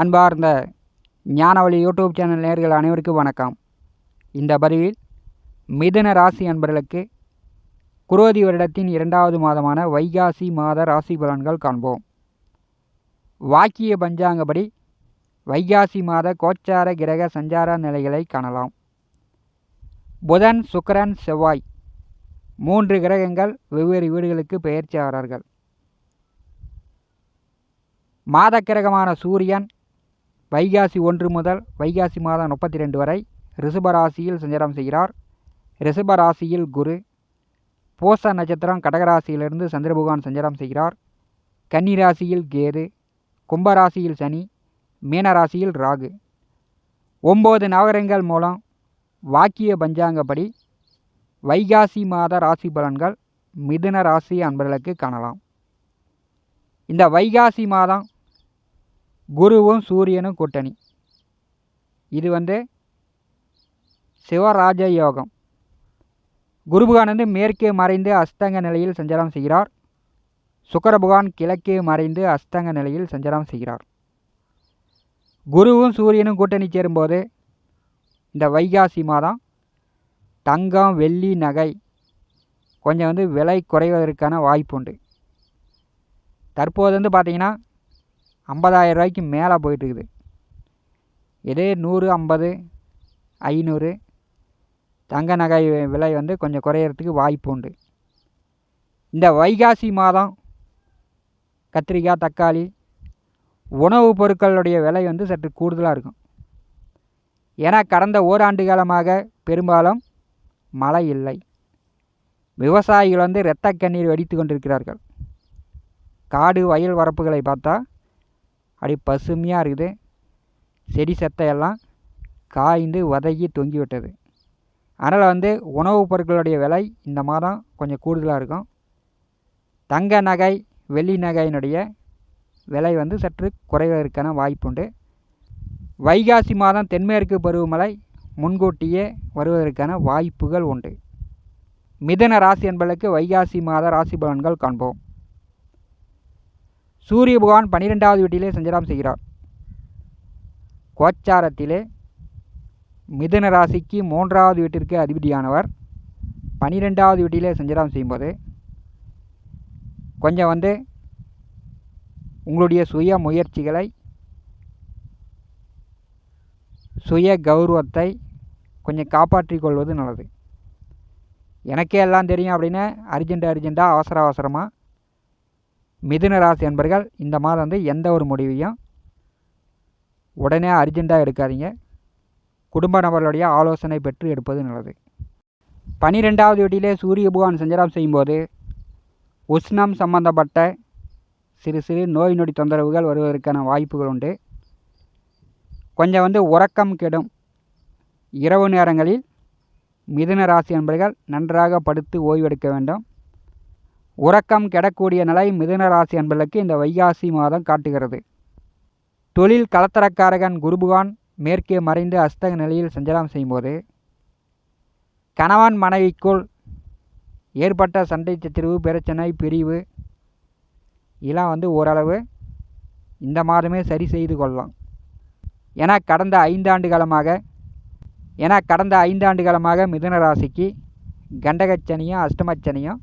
அன்பார்ந்த ஞானவழி YouTube channel நேர்கள் அனைவருக்கும் வணக்கம். இந்த பதிவில் மிதுன ராசி அன்பர்களுக்கு குரோதி வருடத்தின் இரண்டாவது மாதமான வைகாசி மாத ராசி பலன்கள் காண்போம். வாக்கிய பஞ்சாங்கப்படி வைகாசி மாத கோச்சார கிரக சஞ்சார நிலைகளை காணலாம். புதன் சுக்கரன் செவ்வாய் மூன்று கிரகங்கள் வெவ்வேறு வீடுகளுக்கு பெயர்ச்சியாளர்கள். மாத கிரகமான சூரியன் வைகாசி ஒன்று முதல் வைகாசி மாதம் முப்பத்தி ரெண்டு வரை ரிஷபராசியில் சஞ்சாரம் செய்கிறார். ரிஷபராசியில் குரு பூச நட்சத்திரம் கடகராசியிலிருந்து சந்திர பகவான் சஞ்சாரம் செய்கிறார். கன்னிராசியில் கேது கும்பராசியில் சனி மீனராசியில் ராகு. ஒம்பது நவகரங்கள் மூலம் வாக்கிய பஞ்சாங்கப்படி வைகாசி மாத ராசி பலன்கள் மிதுன ராசி அன்பர்களுக்கு காணலாம். இந்த வைகாசி மாதம் குருவும் சூரியனும் கூட்டணி. இது வந்து சிவராஜ யோகம். குருபகானந்து வந்து மேற்கே மறைந்து அஸ்தங்க நிலையில் சஞ்சாரம் செய்கிறார். சுக்கரபகவான் கிழக்கே மறைந்து அஸ்தங்க நிலையில் சஞ்சாரம் செய்கிறார். குருவும் சூரியனும் கூட்டணி சேரும்போது இந்த வைகாசி மாதம் தங்கம் வெள்ளி நகை கொஞ்சம் வந்து விலை குறைவதற்கான வாய்ப்பு உண்டு. தற்போது வந்து பார்த்திங்கன்னா ஐம்பதாயிரம் ரூபாய்க்கு மேலே போயிட்டுருக்குது. இதே நூறு ஐம்பது ஐநூறு தங்க நகை விலை வந்து கொஞ்சம் குறையிறதுக்கு வாய்ப்பு உண்டு. இந்த வைகாசி மாதம் கத்திரிக்காய் தக்காளி உணவுப் பொருட்களுடைய விலை வந்து சற்று கூடுதலாக இருக்கும். ஏன்னா கடந்த ஓராண்டு காலமாக பெரும்பாலும் மழை இல்லை. விவசாயிகள் வந்து இரத்த கண்ணீர் வெடித்து கொண்டிருக்கிறார்கள். காடு வயல் வரப்புகளை பார்த்தா அப்படியே பசுமையாக இருக்குது. செடி செத்தையெல்லாம் காய்ந்து வதகி தொங்கி விட்டது அதனால் வந்து உணவுப் பொருட்களுடைய விலை இந்த மாதம் கொஞ்சம் கூடுதலாக இருக்கும். தங்க நகை வெள்ளி நகையினுடைய விலை வந்து சற்று குறைவதற்கான வாய்ப்புண்டு வைகாசி மாதம் தென்மேற்கு பருவமழை முன்கூட்டியே வருவதற்கான வாய்ப்புகள் உண்டு. மிதன ராசி என்பதற்கு வைகாசி மாத ராசி பலன்கள் காண்போம். சூரிய பகவான் பன்னிரெண்டாவது வீட்டிலே சஞ்சாரம் செய்கிறார். கோச்சாரத்திலே மிதுன ராசிக்கு மூன்றாவது வீட்டிற்கு அதிபதியானவர். பன்னிரெண்டாவது வீட்டிலே சஞ்சாரம் செய்யும்போது கொஞ்சம் வந்து உங்களுடைய சுய முயற்சிகளை சுய கௌரவத்தை கொஞ்சம் காப்பாற்றிக் கொள்வது நல்லது. எனக்கே எல்லாம் தெரியும் அப்படின்னு அர்ஜென்ட் அர்ஜெண்ட்டாக அவசர அவசரமாக மிதுன ராசி என்பர்கள் இந்த மாதம் வந்து எந்த ஒரு முடிவையும் உடனே அர்ஜெண்ட்டாக எடுக்காதீங்க. குடும்ப நபர்களுடைய ஆலோசனை பெற்று எடுப்பது நல்லது. பனிரெண்டாவது வீட்டிலே சூரிய பகவான் சஞ்சாரம் செய்யும்போது உஷ்ணம் சம்பந்தப்பட்ட சிறு சிறு நோய் நொடி தொந்தரவுகள் வருவதற்கான வாய்ப்புகள் உண்டு. கொஞ்சம் வந்து உறக்கம் கெடும். இரவு நேரங்களில் மிதுன ராசி என்பர்கள் நன்றாக படுத்து ஓய்வெடுக்க வேண்டும். உறக்கம் கெடக்கூடிய நிலை மிதுனராசி என்பதற்கு இந்த வைகாசி மாதம் காட்டுகிறது. தொழில் கலத்தரக்காரகன் குருபுகான் மேற்கே மறைந்து அஸ்தக நிலையில் சஞ்சாரம் செய்யும்போது கணவன் மனைவிக்குள் ஏற்பட்ட சண்டை சத்திரிவு பிரச்சனை பிரிவு இதெல்லாம் வந்து ஓரளவு இந்த மாதமே சரி செய்து கொள்ளலாம். ஏன்னா கடந்த ஐந்தாண்டு காலமாக ஏன்னா கடந்த ஐந்தாண்டு காலமாக மிதுன ராசிக்கு கண்டகச்சனியும் அஷ்டமச்சனியும்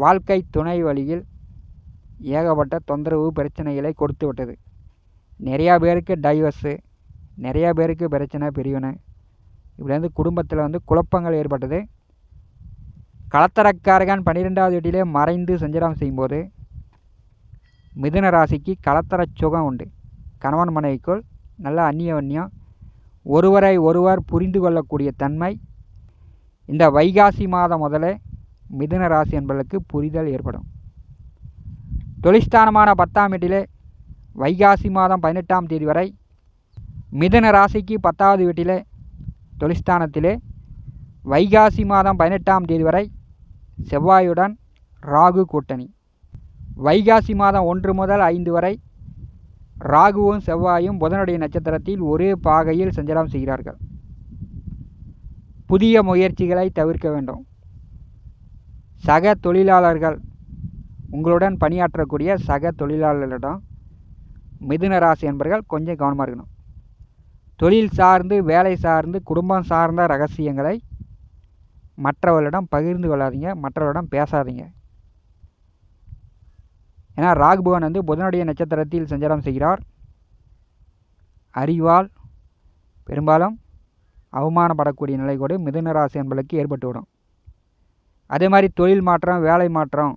வாழ்க்கை துணை வழியில் ஏகப்பட்ட தொந்தரவு பிரச்சனைகளை கொடுத்து விட்டது. நிறையா பேருக்கு டைவர்ஸு நிறையா பேருக்கு பிரச்சனை பிரிவினை. இப்படி வந்து குடும்பத்தில் வந்து குழப்பங்கள் ஏற்பட்டது. களத்தரக்காரகன் பன்னிரெண்டாவது வீட்டிலே மறைந்து செஞ்சிடம் செய்யும்போது மிதுன ராசிக்கு களத்தர சுகம் உண்டு. கணவன் மனைவிக்குள் நல்ல அந்நியவன்யம் ஒருவரை ஒருவர் புரிந்து கொள்ளக்கூடிய தன்மை. இந்த வைகாசி மாதம் முதலே மிதுன ராசி என்பதற்கு புரிதல் ஏற்படும். தொழிற்ஸ்தானமான பத்தாம் வீட்டிலே வைகாசி மாதம் பதினெட்டாம் தேதி வரை மிதுன ராசிக்கு பத்தாவது வீட்டிலே தொழிற்ஸ்தானத்திலே வைகாசி மாதம் பதினெட்டாம் தேதி வரை செவ்வாயுடன் ராகு கூட்டணி. வைகாசி மாதம் ஒன்று முதல் ஐந்து வரை ராகுவும் செவ்வாயும் புதனுடைய நட்சத்திரத்தில் ஒரே பாகையில் சஞ்சலம் செய்கிறார்கள். புதிய முயற்சிகளை தவிர்க்க வேண்டும். சக தொழிலாளர்கள் உங்களுடன் பணியாற்றக்கூடிய சக தொழிலாளர்களிடம் மிதுன ராசி என்பர்கள் கொஞ்சம் கவனமாக இருக்கணும். தொழில் சார்ந்து வேலை சார்ந்து குடும்பம் சார்ந்த ரகசியங்களை மற்றவர்களிடம் பகிர்ந்து கொள்ளாதீங்க மற்றவர்களிடம் பேசாதீங்க. ஏன்னா ராகுபவன் வந்து புதனுடைய நட்சத்திரத்தில் சஞ்சாரம் செய்கிறார். அறிவால் பெரும்பாலும் அவமானப்படக்கூடிய நிலை கூட மிதுன ராசி என்பதற்கு ஏற்பட்டுவிடும் அதே மாதிரி தொழில் மாற்றம் வேலை மாற்றம்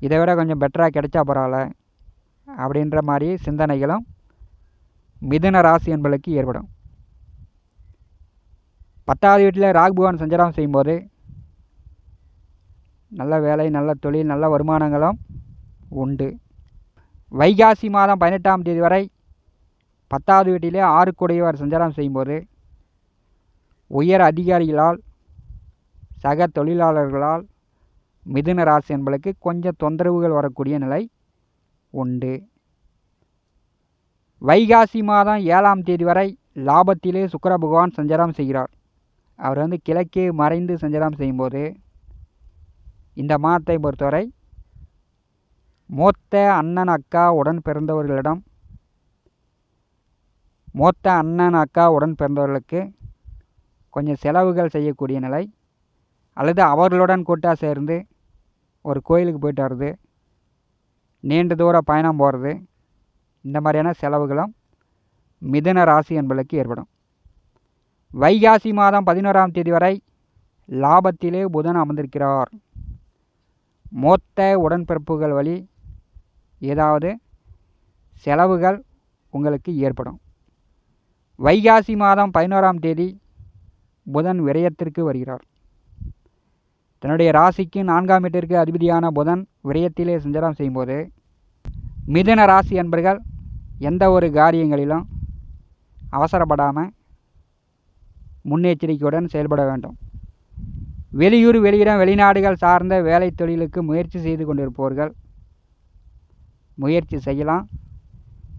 இதை விட கொஞ்சம் பெட்டராக கிடைச்சா பரவாயில்ல அப்படின்ற மாதிரி சிந்தனைகளும் மிதுன ராசி என்பதற்கு ஏற்படும். பத்தாவது வீட்டில் ராகுபவன் சஞ்சாரம் செய்யும்போது நல்ல வேலை நல்ல தொழில் நல்ல வருமானங்களும் உண்டு. வைகாசி மாதம் பதினெட்டாம் தேதி வரை பத்தாவது வீட்டிலே ஆறு கூடையவர் சஞ்சாரம் செய்யும்போது உயர் அதிகாரிகளால் சக தொழிலாளர்களால் மிதுன ராசி என்பளுக்கு கொஞ்சம் தொந்தரவுகள் வரக்கூடிய நிலை உண்டு. வைகாசி மாதம் ஏழாம் தேதி வரை லாபத்திலே சுக்கர பகவான் சஞ்சாரம் செய்கிறார். அவர் வந்து கிழக்கே மறைந்து சஞ்சாரம் செய்யும்போது இந்த மாதத்தை பொறுத்தவரை மூத்த அண்ணன் அக்கா உடன் பிறந்தவர்களிடம் மூத்த அண்ணன் அக்கா உடன் பிறந்தவர்களுக்கு கொஞ்சம் செலவுகள் செய்யக்கூடிய நிலை அல்லது அவர்களுடன் கூட்டாக சேர்ந்து ஒரு கோயிலுக்கு போயிட்டு வர்றது நீண்ட தூர பயணம் போகிறது இந்த மாதிரியான செலவுகளும் மிதுன ராசி என்பதற்கு ஏற்படும். வைகாசி மாதம் பதினோராம் தேதி வரை லாபத்திலே புதன் அமர்ந்திருக்கிறார். மொத்த உடன்பிறப்புகள் வழி ஏதாவது செலவுகள் உங்களுக்கு ஏற்படும். வைகாசி மாதம் பதினோராம் தேதி புதன் விரயத்திற்கு வருகிறார். தன்னுடைய ராசிக்கு நான்காம் வீட்டிற்கு அதிபதியான புதன் விரயத்திலே சஞ்சாரம் செய்யும்போது மிதுன ராசி அன்பர்கள் எந்த ஒரு காரியங்களிலும் அவசரப்படாமல் முன்னெச்சரிக்கையுடன் செயல்பட வேண்டும். வெளியூர் வெளியிடம் வெளிநாடுகள் சார்ந்த வேலை தொழிலுக்கு முயற்சி செய்து கொண்டிருப்பவர்கள் முயற்சி செய்யலாம்.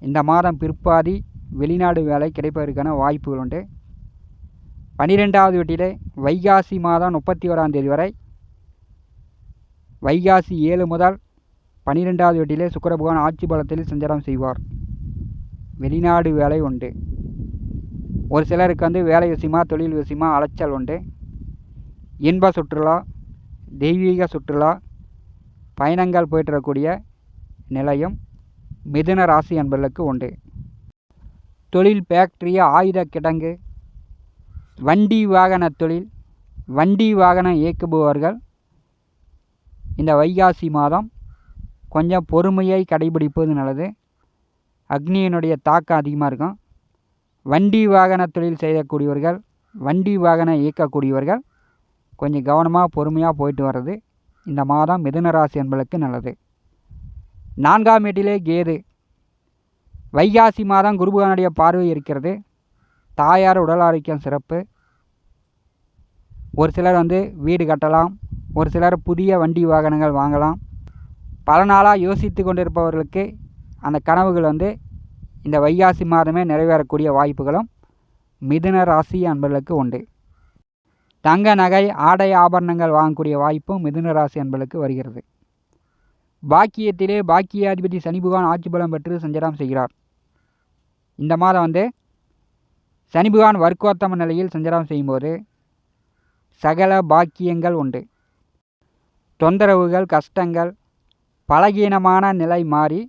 இந்த மாதம் பிற்பாதி வெளிநாடு வேலை கிடைப்பதற்கான வாய்ப்புகள் உண்டு. பன்னிரெண்டாவது வீட்டிலே வைகாசி மாதம் முப்பத்தி ஓராம் தேதி வரை வைகாசி ஏழு முதல் பன்னிரெண்டாவது வீட்டிலே சுக்கர பகவான் ஆட்சி பலத்தில் சஞ்சாரம் செய்வார். வெளிநாடு வேலை உண்டு. ஒரு சிலருக்கு வந்து வேலை விஷயமா தொழில் விஷயமா அலைச்சல் உண்டு. இன்ப சுற்றுலா தெய்வீக சுற்றுலா பயணங்கள் போயிட்டுறக்கூடிய நிலையம் மிதுன ராசி என்பதற்கு உண்டு. தொழில் ஃபேக்ட்ரி ஆயுத கிடங்கு வண்டி வாகன தொழில் வண்டி வாகனம் இயக்குபவர்கள் இந்த வைகாசி மாதம் கொஞ்சம் பொறுமையை கடைபிடிப்பது நல்லது. அக்னியினுடைய தாக்கம் அதிகமாக இருக்கும். வண்டி வாகன தொழில் செய்யக்கூடியவர்கள் வண்டி வாகனம் இயக்கக்கூடியவர்கள் கொஞ்சம் கவனமாக பொறுமையாக போயிட்டு வர்றது இந்த மாதம் மிதுன ராசி நல்லது. நான்காம் வீட்டிலே கேது. வைகாசி மாதம் குருபகனுடைய பார்வை இருக்கிறது. தாயார் உடல் ஆரோக்கியம் சிறப்பு. ஒரு சிலர் வந்து வீடு கட்டலாம் ஒரு சிலர் புதிய வண்டி வாகனங்கள் வாங்கலாம். பல நாளாக யோசித்து கொண்டிருப்பவர்களுக்கு அந்த கனவுகள் வந்து இந்த வைகாசி மாதமே நிறைவேறக்கூடிய வாய்ப்புகளும் மிதுன ராசி அன்பர்களுக்கு உண்டு. தங்க நகை ஆடை ஆபரணங்கள் வாங்கக்கூடிய வாய்ப்பும் மிதுன ராசி அன்பர்களுக்கு வருகிறது. பாக்கியத்திலே பாக்கியாதிபதி சனி பகவான் ஆட்சி பலம் பெற்று சஞ்சாரம் செய்கிறார். இந்த மாதம் வந்து சனி பகவான் வர்க்கோத்தம நிலையில் சஞ்சாரம் செய்யும்போது சகல பாக்கியங்கள் உண்டு. தொந்தரவுகள் கஷ்டங்கள் பலகீனமான நிலை மாறி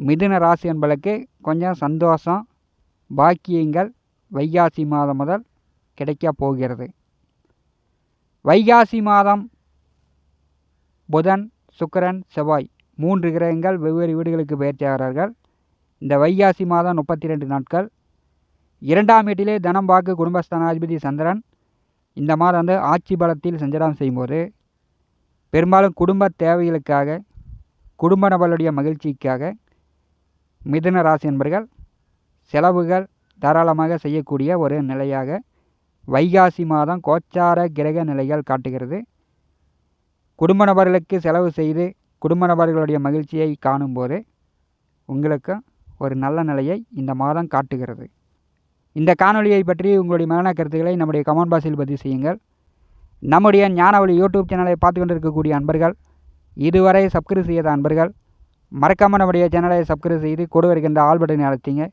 மிதுன ராசி என்பளுக்கு கொஞ்சம் சந்தோஷம் பாக்கியங்கள் வைகாசி மாதம் முதல் கிடைக்கப் போகிறது. வைகாசி மாதம் புதன் சுக்கரன் செவ்வாய் மூன்று கிரகங்கள் வெவ்வேறு வீடுகளுக்கு பயிற்சியாகிறார்கள் இந்த வைகாசி மாதம் முப்பத்தி ரெண்டு நாட்கள். இரண்டாம் வீட்டிலே தனம் வாக்கு குடும்பஸ்தானாதிபதி சந்திரன். இந்த மாதம் வந்து ஆட்சி பலத்தில் சஞ்சாரம் செய்யும்போது பெரும்பாலும் குடும்ப தேவைகளுக்காக குடும்ப நபர்களுடைய மகிழ்ச்சிக்காக மிதுன ராசி என்பர்கள் செலவுகள் தாராளமாக செய்யக்கூடிய ஒரு நிலையாக வைகாசி மாதம் கோச்சார கிரக நிலைகள் காட்டுகிறது. குடும்ப நபர்களுக்கு செலவு செய்து குடும்ப நபர்களுடைய மகிழ்ச்சியை காணும்போது உங்களுக்கு ஒரு நல்ல நிலையை இந்த மாதம் காட்டுகிறது. இந்த காணொலியை பற்றி உங்களுடைய மரண கருத்துக்களை நம்முடைய கமெண்ட் பாக்ஸில் பதிவு செய்யுங்கள். நம்முடைய ஞானவழி யூடியூப் சேனலை பார்த்து கொண்டிருக்கக்கூடிய அன்பர்கள் இதுவரை சப்ஸ்கிரைப் செய்யாத அன்பர்கள் மறக்காமல் நம்முடைய சேனலை சப்ஸ்கிரைப் செய்து கொடு வருகின்ற ஆல் பட்டனை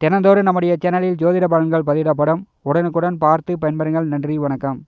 தினந்தோறும் நம்முடைய சேனலில் ஜோதிட பலன்கள் பதிவிடப்படும். உடனுக்குடன் பார்த்து பயன்பெறுங்கள். நன்றி வணக்கம்.